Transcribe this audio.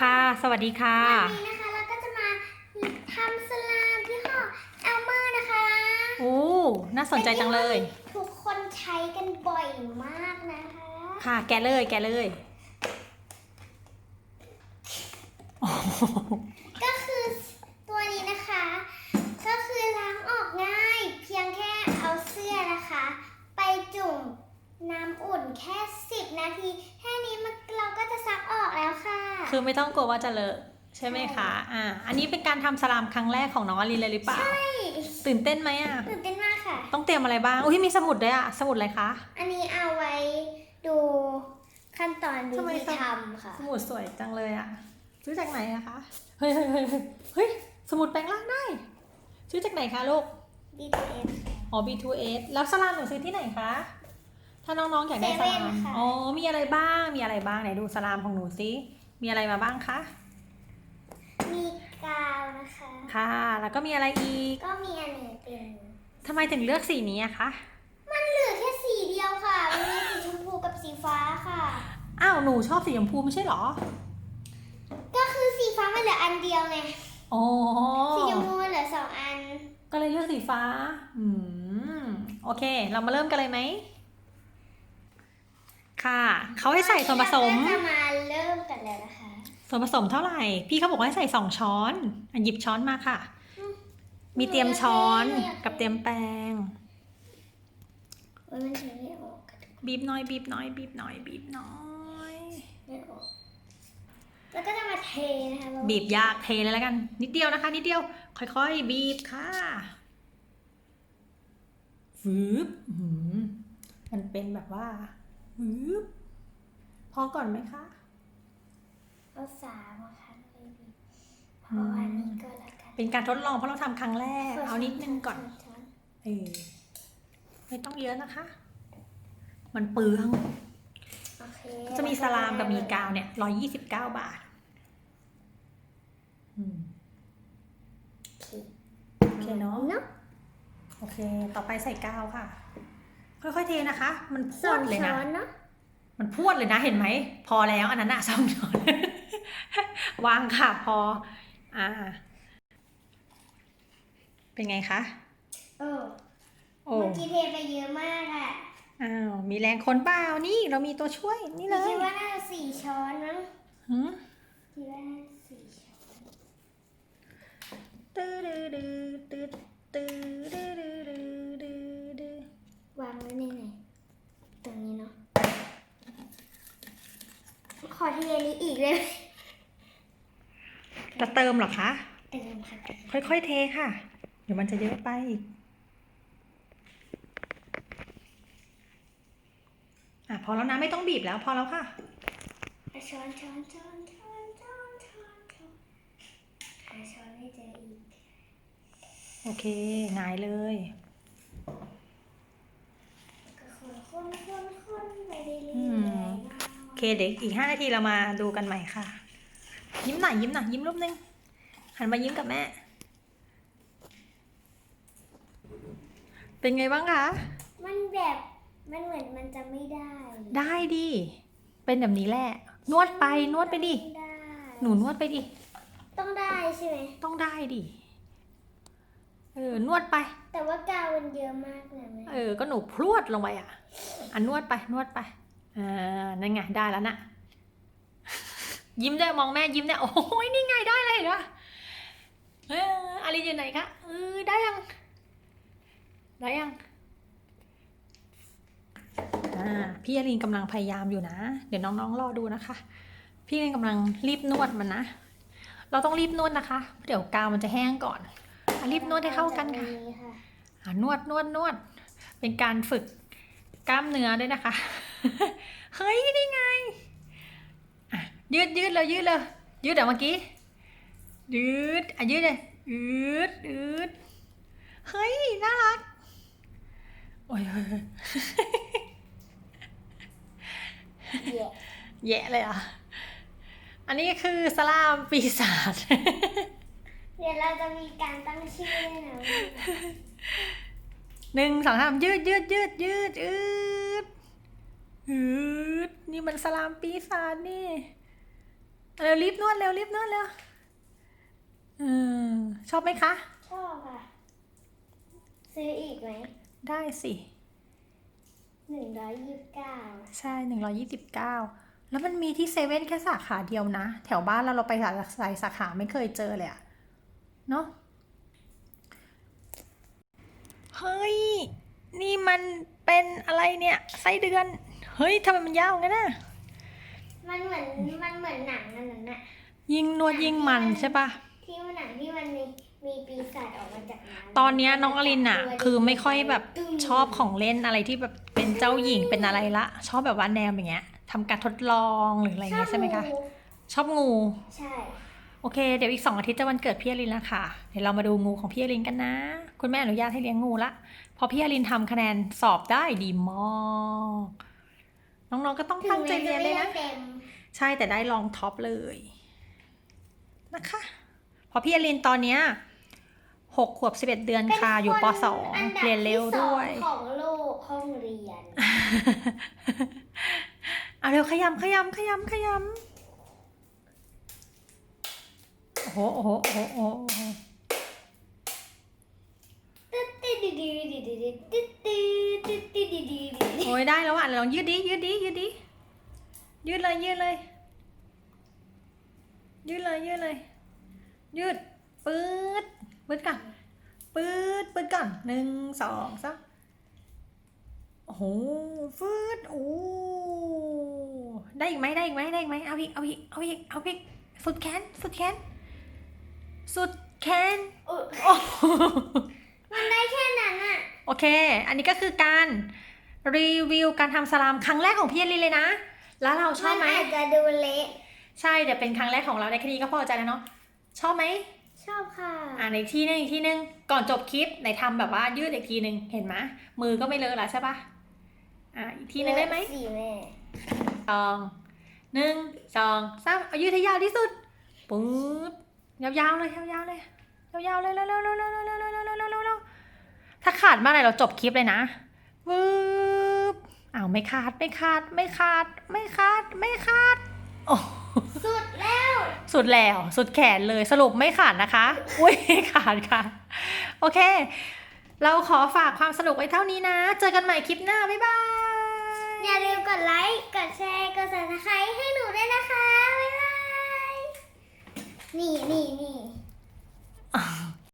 ค่ะ สวัสดีค่ะ วันนี้นะคะเราก็จะมาทำสลามที่ห้อเอลเมอร์นะคะโอ้น่าสนใจจังเลย ทุกคนใช้กันบ่อยมากนะคะ ค่ะ แกะเลย แกะเลยโอ้โหก็คือตัวนี้นะคะ ก็คือล้างออกง่าย เพียงแค่เอาเสื้อนะคะ ไปจุ่มน้ำอุ่นแค่ 10 นาที แค่นี้มันเราก็จะซักออกแล้ว ค่ะคือไม่ต้องกลัวว่าจะเลอะใช่ไหมคะอ่าอันนี้เป็นการทำสลามครั้งแรกของน้องอลินเลยหรือเปล่าตื่นเต้นไหมอะ ตื่นเต้นมากค่ะ ต้องเตรียมอะไรบ้าง อุ้ยมีสมุดด้วยอะ สมุดอะไรคะ อันนี้เอาไว้ดูขั้นตอนวิทำไมธีต้องทำค่ะ สมุดสวยจังเลยอะ ซื้อจากไหนอะคะ เฮ้ยเฮ้ยเฮ้ยเฮ้ยเฮ้ย สมุดแปลงร่างได้ ซื้อจากไหนคะลูก BTS อ๋อ B2S แล้วสลามหนูซื้อที่ไหนคะ ถ้าน้องๆอยากได้สลามเซเว่นค่ะ อ๋อ มีอะไรบ้าง มีอะไรบ้างไหนดูสลามของหนูสิ มีอะไรมาบ้างคะ มีกาวนะคะ ค่ะ แล้วก็มีอะไรอีก ก็มีอันนี้เป็นทำไมถึงเลือกสีนี้อะคะ มันเหลือแค่สีเดียวค่ะ มันมีสีชมพูกับสีฟ้าค่ะ อ้าว หนูชอบสีชมพูไม่ใช่เหรอ ก็คือสีฟ้ามันเหลืออันเดียวไงอ๋อสีชมพูมันเหลือสองอัน ก็เลยเลือกสีฟ้า อืม โอเค เรามาเริ่มกันเลยไหม ค่ะ เขาให้ใส่ส่วนผสม เราก็จะมาเริ่ม กันแล้วนะคะ ส่วนผสมเท่าไหร่ พี่เขาบอกว่าให้ใส่สองช้อนอะหยิบช้อนมาค่ะอืมมีเตรียมช้อนหนูอยากได้กับเตรียมแป้งโอ้ยมันถึงไม่ออกกันบีบหน้อยบีบหน้อยบีบหน้อยบีบหน้อยไม่ออกแล้วก็จะมาเทนะคะเราบีบยากเทเลยแล้วกัน นิดเดียวนะคะ นิดเดียว ค่อยๆ บีบค่ะฟืบอื้อหือมันเป็นแบบว่าฟืบพอก่อนไหมคะ เอาสามอะค่ะเลยบีบพออันนี้ก็แล้วกันเป็นการทดลองเพราะเราทำครั้งแรก เอานิดนึงก่อนช้อนเออไม่ต้องเยอะนะคะ มันเปลืองโอเคจะมีสลามกับมีกาวเนี่ยร้อยยี่สิบเก้าบาทอืมโอเคเนาะเนาะโอเค ต่อไปใส่กาวค่ะ ค่อยๆเทนะคะ มันพสรอวงดเลยช้นะอนเนาะมันพรวดเลยนะเห็นไหม พอแล้วอันนั้นอะสองช้อน วางค่ะพอ อ่า เป็นไงคะ เออโอ้เมื่อกี้เทไปเยอะมากอะอ้าว มีแรงคนเปล่านี่เรามีตัวช่วยนี่เลคิยดว่าน่าจะสี่ช้อนมั้งหืมคิดว่าน่าจะสี่ช้อนตื้อดื้อดื้อตื้อตื้อดื้อดื้อดื้อดื้อดื้อวางไว้ในไหนตรงนี้เนาะ ขอเทนี้อีกเลยจะเติมเหรอคะ เติมค่ะค่อยๆเทค่ะ เดี๋ยวมันจะเยอะไปอีกอะพอแล้วนะไม่ต้องบีบแล้วพอแล้วค่ะเอาช้อนช้อนช้อนช้อนช้อนช้อนช้อนหาช้อนไม่เจออีก โอเคหงายเลย ก็คนคนคนคนไปเรื่อย อืม โอ เคเด็กอีกห้านาทีเรามาดูกันใหม่ค่ะ ยิ้มหน่อยยิ้มหน่อยยิ้มรูปนึงหันมายิ้มกับแม่ เป็นไงบ้างคะๆมันแบบ มันเหมือนมันจะไม่ได้ ได้ดิ เป็นแบบนี้แหละ นวดไปนวดไปดิ ม่ได้หนูนวดไปดิ ต้องได้ใช่ไหม ต้องได้ดิ เออนวดไป แต่ว่ากาวมันเยอะมากนะแม่ เออ ก็หนูพรวดลงไปอะ อันนวดไปนวดไป อ่านั่นไงได้แล้วนะ ยิ้มได้มองแม่ยิ้มได้โอ้ยนี่ไงได้เลยเหรอเอออารินอยู่ไหนคะเออได้ยัง ได้ยังอ่าพี่อารินกำลังพยายามอยู่นะ เดี๋ยวน้องๆรอดูนะคะ พี่อารินกำลังรีบนวดมันนะ เราต้องรีบนวดนะคะ เดี๋ยวกาวมันจะแห้งก่อนอะรีบนวดให้เข้ากันค่ะแบบนี้ค่ะอะนวดนวดนวด เป็นการฝึก กล้ามเนื้อด้วยนะคะ เฮ้ยนี่ไง ยืดยืดเลยยืดเลยยืดเดี๋ยวเมื่อกี้ ยืดอะยืดเลยยืดยืดเฮ้ย น่ารัก โอ้ยเฮ้ยเฮ้ยแย่เลยอะ อันนี้คือสลามปีศาจเดี๋ยวเราจะมีการตั้งชื่อด้วยนะ หนึ่งสองสามยืดยืดยืดยืดยืดยืดนี่มันสลามปีศาจนี่เร็วรีบนวดเร็วรีบนวดเร็วเออชอบไหมคะ ชอบค่ะ ซื้ออีกไหม ได้สิหนึ่งร้อยยี่สิบเก้าใช่หนึ่งร้อยี่สิบเก้าแล้วมันมีที่เซเว่นแค่สาขาเดียวนะ แถวบ้านเราเราไปหลายสาขาไม่เคยเจอเลยอะเนาะ เฮ้ย นี่มันเป็นอะไรเนี่ยไส้เดือน เฮ้ยทำไมมันยาวงั้นน่ะ มันเหมือนมันเหมือนหนังนั่นน่ะยิงนวดยิงมันใช่ปะ ที่มันหนังที่มันมีมีปีศาจออกมาจากนั้นตอนเนี้ยน้องอลินอะคือไม่ค่อยแบบชอบของเล่นอะไรที่แบบเป็นเจ้าหญิงเป็นอะไรละ ชอบแบบว่าแนวอย่างเงี้ยทำการทดลองหรืออะไรเงี้ยใช่ไหมคะ ชอบงู ใช่ โอเค เดี๋ยวอีกสองอาทิตย์จะวันเกิดพี่อลินแล้วค่ะ เดี๋ยวเรามาดูงูของพี่อลินกันนะ คุณแม่อนุญาตให้เลี้ยงงูละเพอพี่อลินทำคะแนนสอบได้ดีมากน้องๆก็ต้องตั้งใจเรียนด้วยนะเต็มใช่แต่ได้รองท็อปเลยนะคะเพอพี่อลินตอนเนี้ยหกขวบสิบเอ็ดเดือนค่ะ อยู่ปสองนดับเรียนเร็วด้วยที่สองของโลกห้องเรียน เอาเร็วขยำขยำขยำขยำ โหโอ้โหโอ้โหโอ้ยได้แล้วอะลองยืดดิยืดดิยืดดิยืดเลยยืดเลย ยืดเลยยืดเลย ยืดปื๊ดปื๊ดก่อนปื๊ดปื๊ดก่อนหนึ่งสองสามโอ้โหฟืดโอ้ได้อีกไหมได้อีกไหมได้อีกไหมเอาอีกเอาอีกเอาอีกเอาอีกสุดแขนสุดแขน สุดแขนโอ้โอ้โหมันได้แค่นั้นอะโอเค อันนี้ก็คือการรีวิวการทำสลามครั้งแรกของพี่อลินเลยนะ แล้วเราชอบไหมนอาจจะดูเละใช่เดี๋ยวเป็นครั้งแรกของเราในแค่นี้ก็พอใจแล้วเนาะชอบไหมชอบค่ะ อ่าในที่นึงอีกที่นึงก่อนจบคลิปไหนทำแบบว่ายืดอีกทีนึงเห็นไหมมือก็ไม่เลอะแล้วใช่ปะอ่าอีกทีนึงได้ไหมสี่แม่สองหนึ่งสองสามเอายืดให้ยาวที่สุดปุ๊บ ยาวๆเลยยาวๆเลยยาวๆเลยเร็วๆเร็วๆเร็วๆเร็วๆเร็วๆถ้าขาดมาไหนเราจบคลิปเลยนะวืบอ้าวไม่ขาดไม่ขาดไม่ขาดไม่ขาดไม่ขาดโอ้สุดแล้ว สุดแล้ว สุดแขนเลยสรุปไม่ขาดนะคะ อุ้ยขาดค่ะ โอเค เราขอฝากความสนุกไว้เท่านี้นะ เจอกันใหม่คลิปหน้า บ๊ายบาย อย่าลืมกดไลค์ กดแชร์ กด subscribe ให้หนูด้วยนะคะ บ๊ายบาย 你你你啊